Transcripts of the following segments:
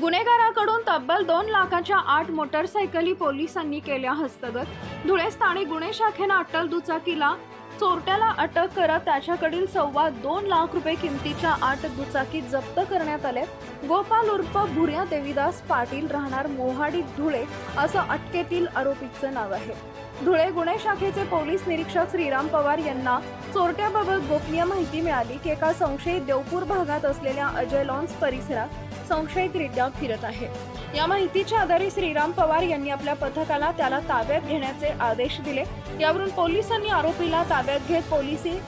गुन्हेगाराकडून तब्बल दोन लाखाच्या आठ मोटरसायकली पोलिसांनी केल्या हस्तगत. धुळे स्थानिक गुन्हे शाखेनं अटल दुचाकीला चोरट्याला अटक करत त्याच्याकडील सव्वा दोन लाख रुपये किमतीच्या आठ दुचाकी जप्त करण्यात आले गोपाल उर्फ भुर्या देवीदास पाटील राहणार मोहाडी धुळे असं अटकेतील आरोपीचं नाव आहे. धुळे गुन्हे शाखेचे पोलीस निरीक्षक श्रीराम पवार यांना चोरट्याबाबत गोपनीय माहिती मिळाली की एका संशयित देवपूर भागात असलेल्या अजय लॉन्स परिसरात संशयितरित्या फिरत आहे. या माहितीच्या आधारे श्रीराम पवार यांनी आपल्या पथकाला त्याला ताब्यात घेण्याचे आदेश दिले. यावरून पोलिसांनी आरोपीला ताब्यात घेत पोलिसी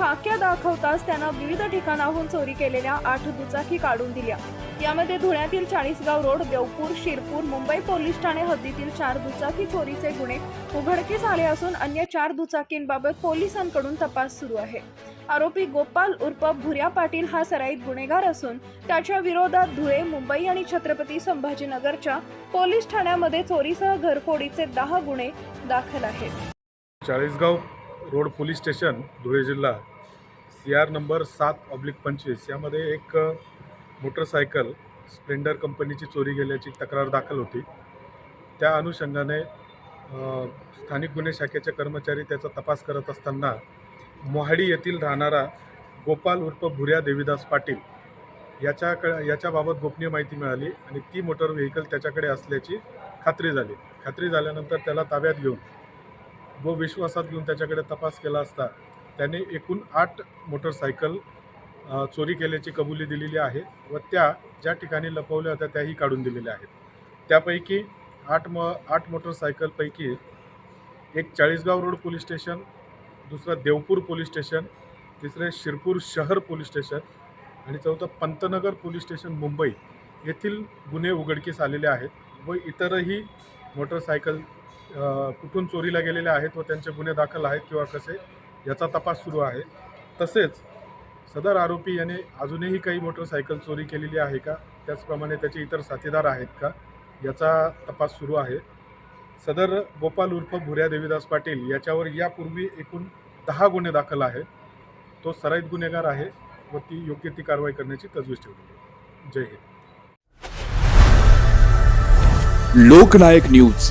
खाक्या दाखवताच त्यानं विविध ठिकाणाहून चोरी केलेल्या आठ दुचाकी काढून दिल्या. यामध्ये धुळ्यातील चाळीसगाव रोड देवपूर शिरपूर मुंबई पोलीस ठाणे हद्दीतील चार दुचाकी चोरीचे गुन्हे उघडकीस आले असून अन्य चार दुचाकींबाबत पोलिसांकडून तपास सुरू आहे. आरोपी गोपाल उर्फ भुर्या पाटील हा सराईत गुन्हेगार असून त्याच्या विरोधात धुळे मुंबई आणि छत्रपती संभाजीनगरच्या पोलीस ठाण्यामध्ये चोरीसह घरफोडीचे दहा गुन्हे दाखल आहेत. Chalisgaon road police station Dhule जिल्हा सी आर नंबर सात ऑब्लिक पंचवीस यामध्ये एक मोटरसायकल स्प्लेंडर कंपनीची चोरी गेल्याची तक्रार दाखल होती. त्या अनुषंगाने स्थानिक गुन्हे शाखेचे कर्मचारी त्याचा तपास करत असताना मोहाडी येथील राहणारा गोपाल उर्फ भुर्या देवीदास पाटील याच्याक याच्याबाबत गोपनीय माहिती मिळाली आणि ती मोटर व्हेकल त्याच्याकडे असल्याची खात्री झाली. खात्री झाल्यानंतर त्याला ताब्यात घेऊन व विश्वासात घेऊन त्याच्याकडे तपास केला असता त्याने एकूण आठ मोटरसायकल चोरी केल्याची कबुली दिलेली आहे व त्या ज्या ठिकाणी लपवल्या होत्या त्याही काढून दिलेल्या आहेत. त्यापैकी आठ म आठ मोटरसायकलपैकी एक चाळीसगाव रोड पोलीस स्टेशन दुसरं देवपूर पोलीस स्टेशन तिसरे शिरपूर शहर पोलीस स्टेशन आणि चौथं पंतनगर पोलीस स्टेशन मुंबई येथील गुन्हे उघडकीस आलेले आहेत व इतरही मोटरसायकल कुठून चोरीला गेलेले आहेत व त्यांचे गुन्हे दाखल आहेत किंवा कसे याचा तपास सुरू आहे. तसेच सदर आरोपी याने अजूनही काही मोटरसायकल चोरी केलेली आहे का? त्याचप्रमाणे त्याचे इतर साथीदार आहेत का? याचा तपास सुरू आहे. सदर गोपाल उर्फ भुऱ्या देवीदास पाटील याच्यावर यापूर्वी एकूण दहा गुन्हे दाखल आहेत. तो सराईत गुन्हेगार आहे व ती योग्य ती कारवाई करण्याची तजवीज ठेवली जय हिंद. लोकनायक न्यूज.